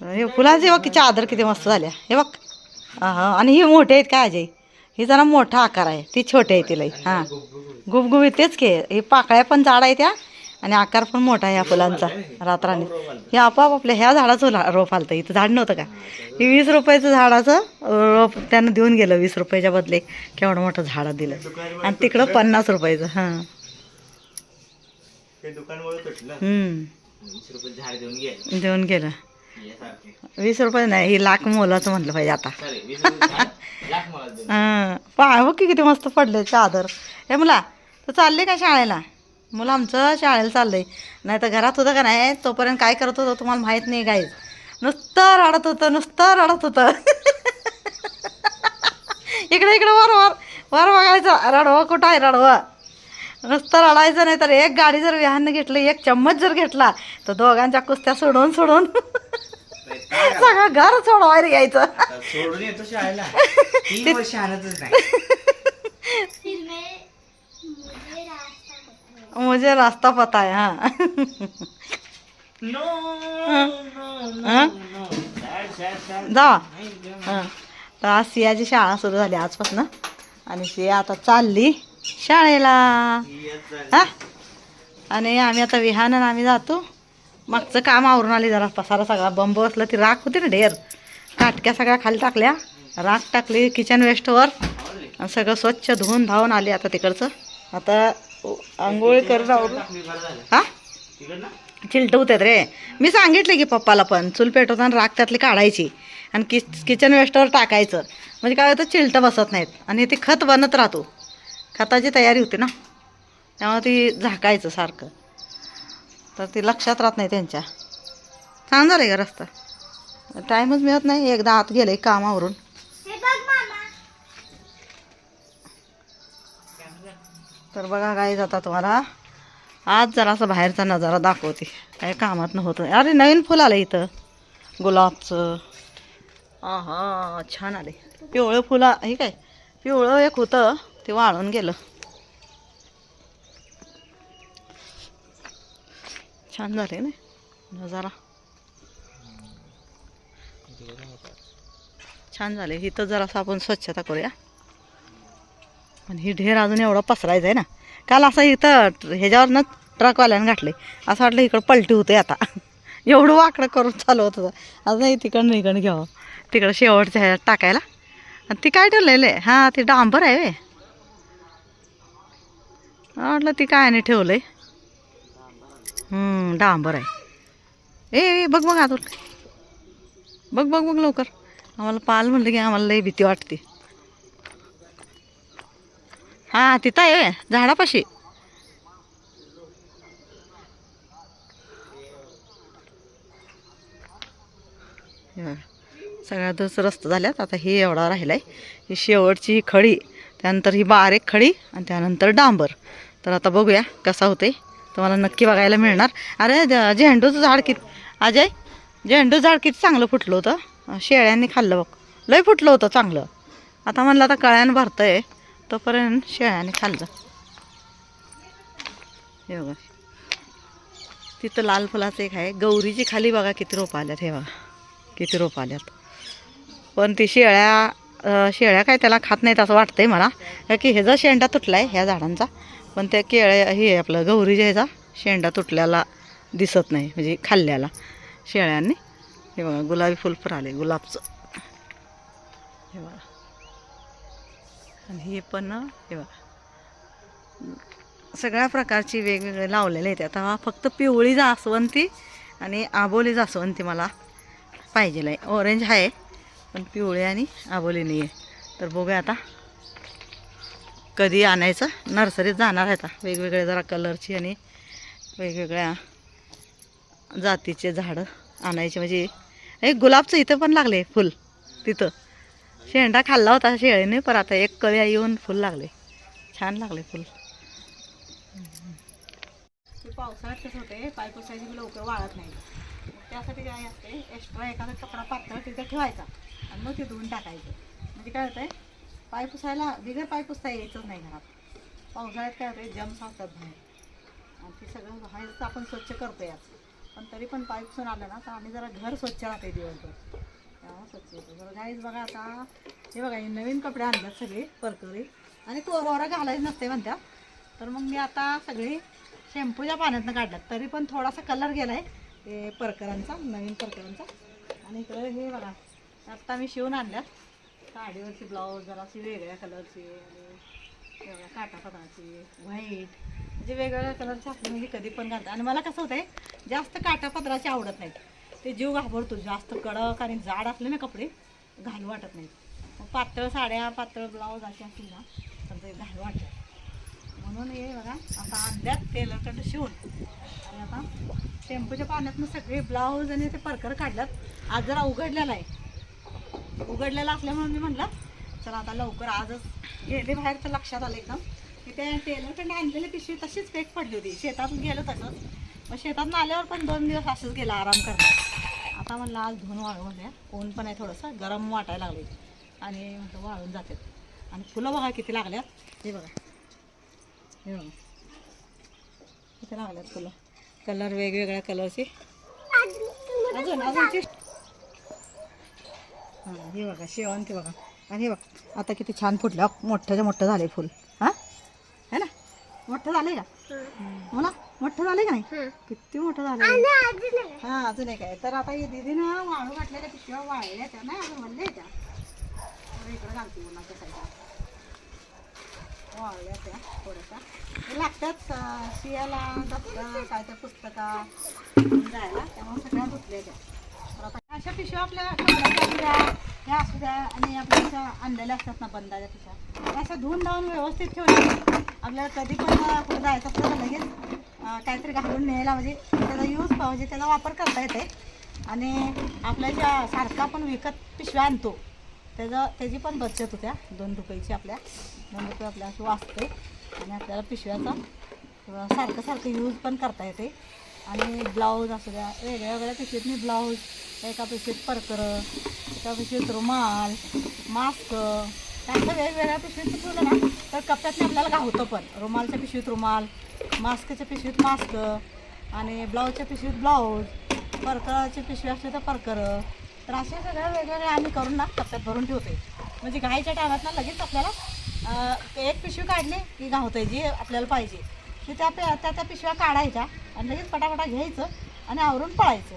हे फुलाचे बघ की चादर किती मस्त झाल्या हे बघ. हा आणि ही मोठे आहेत काय अजय? ही जरा मोठा आकार आहे. ती छोटे आहे तिला हां. गुबगुबीत तेच की हे पाकळ्या पण झाड आहे त्या आणि आकार पण मोठा आहे या फुलांचा रात्राने हे आपोआप आपल्या ह्या झाडाचं रोप आलतं. इथं झाड नव्हतं का? हे वीस रुपयाचं झाडाचं रोप त्यानं देऊन गेलं वीस रुपयाच्या बदले. केवढं मोठं झाड दिलं. आणि तिकडं पन्नास रुपयाचं हां. झाड देऊन गेलं देऊन गेलं. यासारखे वीस रुपये नाही ही लाख मोलाचं म्हटलं पाहिजे आता. हां पहा बघ की किती मस्त पडले चादर हे मुला तू चालले का शाळेला? मुलं आमचं शाळेला चाललंय. नाही तर घरात होतं का नाही तोपर्यंत काय करत होतं तुम्हाला माहीत नाही गाईच नुसतं रडत होतं नुसतं रडत होतं. इकडे इकडे वर वर. वर बघायचं. रडवं कुठं आहे रडवं? नुसतं रडायचं नाही तर एक गाडी जर विहान घेतली एक चम्मच जर घेतला तर दोघांच्या कुस्त्या सोडून सोडून सगळं घर सोडवायला यायचं. सोडून येतो शाळेला. तीन वर्ष आणतच नाही. मुझे रास्ता पता है. हाँ. नो जा. हां. तर आज सियाची शाळा सुरू झाली आजपासून. आणि सिया आता चालली. शाळेला. हा? आणि आम्ही आता विहान आणि आम्ही जातो. मागचं काम आवरून आली जरा. पसारा सगळा बंब बसला. ती राख होती ना ढेर. काटक्या सगळ्या खाली टाकल्या. राख टाकली किचन वेस्टवर आणि सगळं स्वच्छ धुवून धावून आली आता तिकडचं. आता आंघोळी आवरून हा? तिकडनं? चिलट होतात रे. मी सांगितले की पप्पाला पण चूल पेटवताना राख त्यातली काढायची. आणि कि किचन वेस्टवर टाकायचं. म्हणजे काय होतं चिलट बसत नाहीत. आणि ते खत बनत राहतो. खताची तयारी होती ना. त्यामुळे ती झाकायचं सारखं. तर ती लक्षात राहत नाही त्यांच्या. छान झालं का रस्ता. टाईमच मिळत नाही. एकदा आत गेलं कामावरून. तर बघा काय जाता तुम्हाला. आज जरासा बाहेरचा नजारा दाखवते. काय कामात नव्हतं. अरे नवीन फुल आलं इथं. गुलाबचं. हा छान आले पिवळं फुलं हे काय? पिवळं एक होतं. ते वाळून गेलं. छान झाले ना? नजारा. छान झाले इथं जरासं आपण स्वच्छता करूया. पण ही ढेर अजून एवढा पसरायचा आहे ना. काल असं इथं ह्याच्यावरनं ट्रकवाल्यानं घातले असं वाटलं इकडं पलटी होते आता. एवढं वाकडं करून चालू होतं. आता नाही तिकडनं इकडं घ्यावं. तिकडं शेवटच्या ह्याच्यात टाकायला. आणि ती काय ठेवलेलं आहे? हां ती डांबर आहे म्हटलं ती काय नाही ठेवलं आहे डांबर आहे. ए बघ बघ आतून बघ बघ बघ लवकर. आम्हाला पाल म्हणलं की आम्हाला लई भीती वाटते. हां तिथं आहे झाडापाशी. सगळ्यातच सगळ्या रस्ता झाल्यात आता हे एवढा राहिला आहे ही शेवटची ही खडी त्यानंतर ही बारीक खडी आणि त्यानंतर डांबर. तर आता बघूया कसा होते तुम्हाला नक्की बघायला मिळणार. अरे झेंडूचं झाड किती अजय झेंडू झाड किती चांगलं फुटलं होतं. शेळ्यांनी खाल्लं बघ. लय फुटलं होतं चांगलं. आता म्हणलं आता कळ्यानं भरतंय. तोपर्यंत शेळ्याने खाल्लं. हे बघा. तिथं लाल फुलाचं एक आहे. गौरीची खाली बघा किती रोपं आल्यात हे बघा. किती रोपं आल्यात. पण ती शेळ्या शेळ्या काय त्याला खात नाहीत असं वाटतंय मला. का की ह्याचा शेंडा तुटला आहे ह्या झाडांचा पण त्या केळ्या हे आपलं गौरी ज्याचा शेंडा तुटल्याला दिसत नाही म्हणजे खाल्ल्याला. शेळ्यांनी. हे बघा गुलाबी फुल पण आले गुलाबचं. हे बघा. आणि हे पण हे बघा. सगळ्या प्रकारची वेगवेगळे लावलेले आहेत. आता फक्त पिवळी जास्वंती आणि आबोली जास्वंती मला पाहिजे आहे ऑरेंज आहे पण पिवळी आणि आबोली नाही आहे तर बघूया आता. कधी आणायचं? नर्सरीत जाणार आहे आता. वेगवेगळ्या जरा कलरची आणि वेगवेगळ्या जातीचे झाडं आणायचे. म्हणजे एक गुलाबचं इथं पण लागले फुल. तिथं. शेंडा खाल्ला होता शेळीने पण आता एक कळ्या येऊन फुल लागले. छान लागले फुल. पावसाळ्यात कसं होते. पाय पुसायची लवकर वाळत नाही. त्यासाठी काय असते एक्स्ट्रा एखादा कपडा पातळ तिथं ठेवायचा. आणि मग ते धुवून टाकायचं. म्हणजे काय होतंय पाय पुसायला बिगर पाय पुसता यायचंच नाही घरात. पावसाळ्यात काय होते जम्स असतात बाहेर. आणि ते सगळं बाहेरचं आपण स्वच्छ करतो आज. पण तरी पण पाय पुसून आलं ना तर आम्ही जरा घर स्वच्छ राहते दिवसभर. स्वच्छ होतो जरा गाईज बघा आता हे बघा हे नवीन कपडे आणतात सगळे परकरी आणि कोरवरा घालायचं नसते म्हणत्या. तर मग मी आता सगळी शॅम्पूच्या पाण्यातनं काढल्यात. तरी पण थोडासा कलर गेला ते परकरांचा नवीन परकरांचा. आणि इकडे हे बघा आत्ता मी शिवून आणल्यात. साडीवरची ब्लाऊज जराशी वेगळ्या कलरची आणि वेगळ्या काटा पदराची व्हाईट. म्हणजे वेगवेगळ्या कलरची आपली मी कधी पण घालते. आणि मला कसं होतंय जास्त काटा पदराचे आवडत नाहीत ते जीव घाबरतो जास्त कडक आणि जाड असले ना कपडे घालू वाटत नाहीत मग पातळ साड्या पातळ ब्लाऊज अशी असतील ना तर ते घालू वाटतात म्हणून हे बघा आता अंड्यात टेलरकडे शिवून. आणि आता टेम्पोच्या पाण्यातनं सगळे ब्लाऊज आणि ते परकर काढल्यात. आज जरा उघडलेला आहे. उघडलेला असल्यामुळे मी म्हटलं चला आता लवकर आजच गेले बाहेर तर लक्षात आलं एकदम. की ते टेलरकडे आणलेली पिशवी तशीच पेक पडली होती. शेतात गेलो तसंच. मग शेतात आल्यावर पण दोन दिवस असंच गेला आराम करणार आता म्हणलं आज धुवून वाळू म्हणूया ऊन पण आहे थोडंसं. गरम वाटायला लागले आणि म्हटलं वाळून जातात आणि फुलं बघा किती लागल्यात. हे बघा. हे बघा. किती लागल्यात फुलं. कलर वेगवेगळ्या कलरचे. अजून अजून हां हे बघा शेवंती बघा. आणि हे बघा आता किती छान फुटलं. मोठ्याच्या मोठं झाले फुल. हां? है ना? मोठं झालंय का? मला मोठं झालंय का नाही? किती मोठं झालंय. हां अजून एक आहे. तर आता ही दीदीनं वाळू घातलेल्या पिशव्या वाळल्या त्या. नाही अजून म्हणले त्या. इकडं घालते उन्हाच्या साईडला. वाळल्या त्या थोड्याशा. हे लागतात शियाला दप्तर काय त्या पुस्तका. जायला. त्यामुळे सगळ्या धुतल्या त्या. तर आता अशा पिशव्या आपल्या ह्या असू द्या आणि आपल्या आणलेल्या असतात ना बंदाच्या पिशव्या असं धुवून धावून व्यवस्थित ठेवलं आपल्याला कधी पण कुठं जायचं असलं तर लगेच काहीतरी घालून न्यायला म्हणजे त्याचा यूज म्हणजे त्याचा वापर करता येते. आणि आपल्या ज्या सारखा आपण विकत पिशव्या आणतो त्याचं त्याची पण बचत होत्या दोन रुपयाची आपल्या दोन रुपये आपल्या असं वाचते. आणि आपल्याला पिशव्याचा सारखं सारखं यूज पण करता येते. आणि ब्लाऊज असू द्या वेगळ्या वेगळ्या पिशवीतनी ब्लाऊज एका पिशवीत परकरं एका पिशवीत रुमाल मास्क असं वेगवेगळ्या पिशवीत ठेवलं ना तर कप्प्यातने आपल्याला गावतं पण. रुमालच्या पिशवीत रुमाल मास्कच्या पिशवीत मास्क आणि ब्लाऊजच्या पिशवीत ब्लाऊज परकराची पिशवी असली तर परकरं. तर अशा सगळ्या वेगवेगळ्या आम्ही करून ना कप्प्यात भरून ठेवते म्हणजे घाईच्या टायमात ना लगेच आपल्याला एक पिशवी काढली की गावतंय जी आपल्याला पाहिजे. की त्या पे त्या त्या पिशव्या काढायच्या आणि लगेच पटापटा घ्यायचं आणि आवरून पळायचं.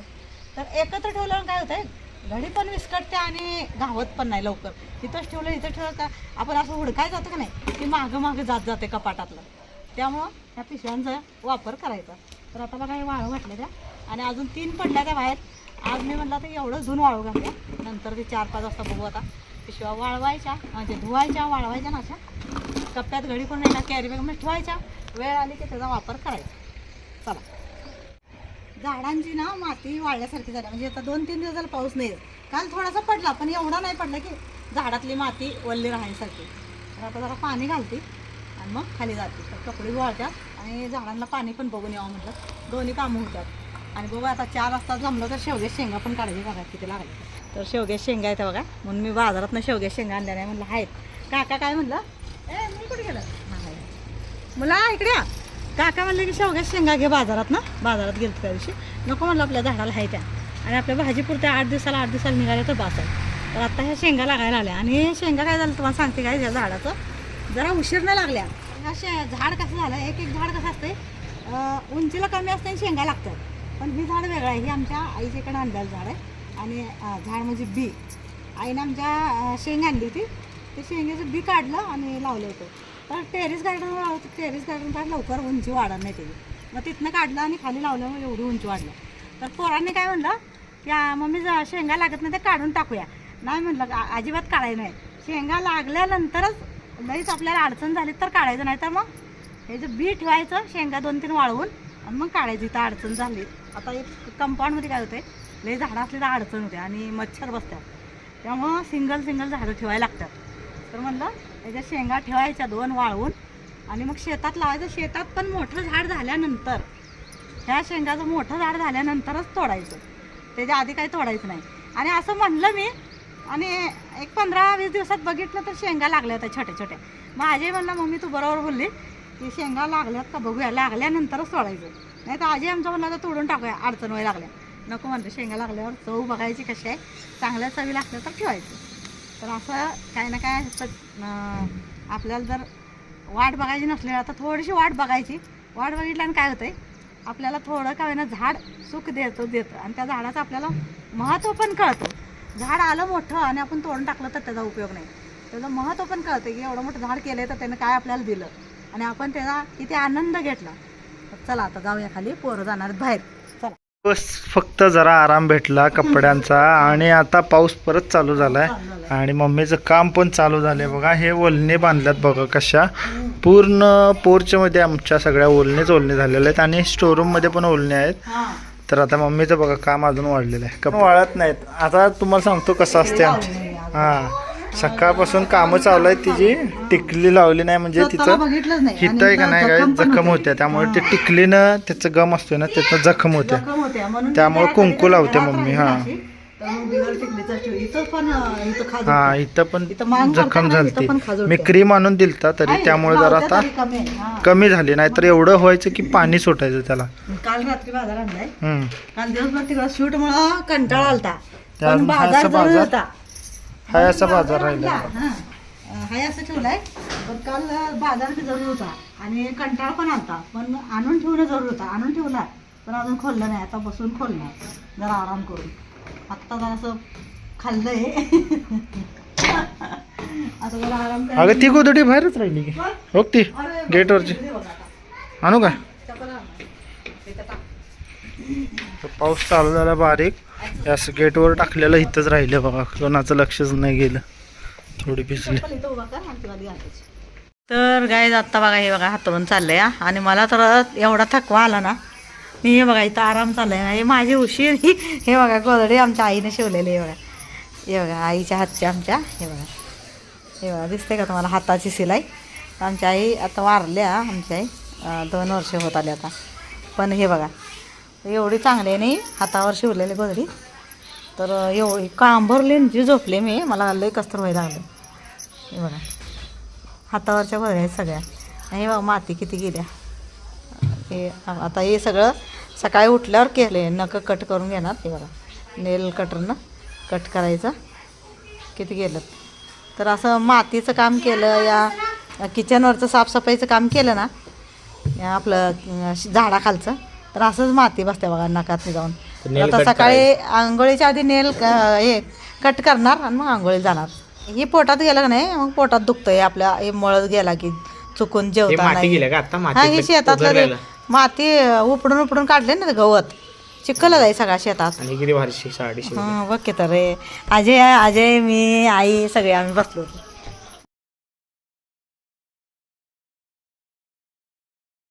तर एकत्र ठेवल्यावर काय होतं घडी पण विस्कटते आणि गावत पण नाही लवकर. इथंच ठेवलं इथं ठेवलं का आपण असं हुडकाय जातं का नाही की मागं मागं जात जाते कपाटातलं. त्यामुळं ह्या पिशव्यांचा वापर करायचा. तर आता बघा हे वाळू घातले त्या. आणि अजून तीन पडल्या त्या बाहेर. आज मी म्हटलं तर एवढं धुवून वाळू घातले नंतर ते चार पाच वाजता बघू आता. पिशव्या वाळवायच्या म्हणजे धुवायच्या वाळवायच्या ना अशा. कप्प्यात घडी पण एका कॅरी बॅगमध्ये ठेवायच्या. वेळ आली की त्याचा वापर करायचा. चला. झाडांची ना माती वाळल्यासारखी झाली. म्हणजे आता दोन तीन दिवस झाला पाऊस नाही. काल थोडासा पडला पण एवढा नाही पडला की झाडातली माती वल्ली राहण्यासारखी. तर आता जरा पाणी घालते आणि मग खाली जाते. तर कपडे वाळतात आणि झाडांना पाणी पण बघून यावं म्हटलं. दोन्ही कामं होतात. आणि बघू आता चार वाजता जमलं तर शेवगे शेंगा पण काढायची घरात किती लागले तर शेवग्या शेंगा आहेत बघा. म्हणून मी बाजारात शेवग्या शेंगा आणल्या नाही म्हणलं आहेत. काका काय म्हणलं? ए मी कुठे गेलं? मुला इकडे या. काका म्हणलं की शेवग्या शेंगा घे बाजारात ना बाजारात गेलो त्या दिवशी. नको म्हणलं आपल्या झाडाला आहे त्या. आणि आपल्या भाजीपुरत्या आठ दिवसाला आठ दिवसाला निघाले तर बास आहे. तर आता ह्या शेंगा लागायला आल्या आणि हे शेंगा काय झालं तुम्हाला सांगते काय? ह्या झाडाचं जरा उशीर नाही लागल्या. ह्या शे झाड कसं झालं? एक एक झाड कसं असते उंचीला कमी असते आणि शेंगा लागतात. पण ही झाड वेगळं आहे. ही आमच्या आईच्याकडे आणलेलं झाड आहे. आणि झाड म्हणजे बी. आईनं आमच्या शेंग आणली होती. ते शेंगेचं बी काढलं आणि लावलं होतं. तर टेरेस गार्डन टेरेस गार्डन काय लवकर उंची वाढत नाही त्याची मग तिथनं काढलं आणि खाली लावलं मग एवढी उंची वाढलं. तर पोरांनी काय म्हणलं की मम्मी ज- शेंगा लागत नाही ते काढून टाकूया. नाही म्हणलं अजिबात काढायचं नाही. शेंगा लागल्यानंतरच लईच आपल्याला अडचण झाली तर काढायचं नाही तर मग हे जे बी ठेवायचं शेंगा दोन तीन वाळवून आणि मग काढायची इथं अडचण झाली आता एक कंपाऊंडमध्ये काय होते लई झाडं असले तर अडचण होते आणि मच्छर बसतात. त्यामुळं सिंगल सिंगल झाडं ठेवायला लागतात. तर म्हणलं त्याच्या शेंगा ठेवायच्या दोन वाळवून आणि मग शेतात लावायचं. शेतात पण मोठं झाड झाल्यानंतर ह्या शेंगाचं मोठं झाड झाल्यानंतरच तोडायचं. त्याच्या आधी काही तोडायचं नाही. आणि असं म्हणलं मी आणि एक पंधरा वीस दिवसात बघितलं तर शेंगा लागल्या होत्या छोट्या छोट्या. मग आजी म्हणलं मम्मी तू बरोबर बोलली. की शेंगा लागल्यात का बघूया. लागल्यानंतरच सोडायचं नाही तर आजी आमच्या म्हणला तर तोडून टाकूया. अडचण व्हायला लागल्या. नको म्हणते शेंगा लागल्यावर चव बघायची कशी आहे. चांगल्या चवी लागल्या तर ठेवायचं. तर असं काय ना काय आपल्याला जर वाट बघायची नसली आता थोडीशी वाट बघायची. वाट बघितल्यानं काय होतंय? आपल्याला थोडं काय ना झाड सुख देतो देतं. आणि त्या झाडाचं आपल्याला महत्त्व पण कळतं. झाड आलं मोठं आणि आपण तोडून टाकलं तर त्याचा उपयोग नाही. त्याचं महत्त्व पण कळतं की एवढं मोठं झाड केलं तर त्यानं काय आपल्याला दिलं. आणि आपण त्याचा किती आनंद घेतला. चला आता जाऊया खाली पोरं जाणार बाहेर. चला. बस फक्त जरा आराम भेटला कपड्यांचा आणि आता पाऊस परत चालू झालाय. आणि मम्मीचं काम पण चालू झालंय बघा. हे ओलणे बांधल्यात बघा कशा. पूर्ण पोर्च मध्ये आमच्या सगळ्या ओलणेच ओलणे झालेले आहेत आणि स्टोरूममध्ये पण ओलणे आहेत. तर आता मम्मीचं बघा काम अजून वाढलेलं आहे. कप वाळत नाहीत. आता तुम्हाला सांगतो कसं असते आमचं. हा. सकाळपासून कामं चालू आहेत तिची टिकली लावली नाही म्हणजे तिचं हित आहे का नाही काय जखम होते. होत्या त्यामुळे ते टिकलीनं त्याचं गम असतोय ना त्याचं जखम होत्या म्हणून त्यामुळे त्या कुंकू लावते मम्मी, हां. हा होते. इथं पण जखम खाज मी होते. क्रीम आणून दिलता तरी आहे, त्यामुळे जरा आता कमी आहे. झाली. नाही तर एवढं व्हायचं की पाणी सुटायचं त्याला. काल रात्री बाजार आणलाय. हम्म. काल दिवसभर तिकडं शूट मुळे कंटाळा आलता. बाजार- होता. हाय असा बाजार राहिला. आणला, हां. अं, हाय असं ठेवलाय. पण काल बाजार बी जरूर होता. आणि कंटाळा पण आलता. पण आणून ठेवणं जरूर होता. आणून ठेवला. पण अजून खोललं नाही. आता बसून खोलणार जरा आराम करून. आत्ता जरा असं खाल्लंय. आता जरा आराम. अगं ती गोदडी बाहेरच राहिली की. हो ती गेटवरची. आणू का? पाऊस चालू झाला बारीक. असं गेटवर टाकलेलं इथंच राहिलं बघा. कोणाचं लक्षच नाही गेलं. थोडी भिजली. तर गाय आत्ता बघा हे बघा हातवून चाललंय आणि मला तर एवढा थकवा आला ना मी हे बघा इथं आराम चाललाय ना. हे माझी उशीर ही हे बघा गोदडे आमच्या आईने शिवलेले हे बघा. हे बघा आईच्या हातच्या आमच्या हे बघा. हे बघा दिसते का तुम्हाला? हाताची सिलाई आमच्या आई आता वारल्या आमच्या आई. दोन वर्ष होत आले आता. पण हे बघा एवढी चांगली आहे नाही हातावर शिवलेली गोधडी तर एवढी कांभरली जी झोपले मी. मला लई कस्तर व्हायला लागलं. हे बघा. हातावरच्या गोधड्या आहेत सगळ्या. हे बघा माती किती गेल्या. हे आता हे सगळं सकाळी उठल्यावर केले नकं कट करून घेणार. हे बघा. नेल कटरनं कट करायचं. किती गेलं. तर असं मातीचं काम केलं या किचनवरचं साफसफाईचं काम केलं ना या आपलं झाडाखालचं तर असंच माती बसते बघा नकात जाऊन. आता सकाळी आंघोळीच्या आधी नेल हे कट करणार आणि मग आंघोळी जाणार. ही पोटात गेलं का नाही मग पोटात दुखतंय आपल्या हे मळत गेला की चुकून जेवता नाही हा शेतातलं. माती उपडून उपडून काढले ना गवत. चिखल आहे सगळा शेतात. बघ की तर रे. अजय अजय मी आई सगळे आम्ही बसलो होतो.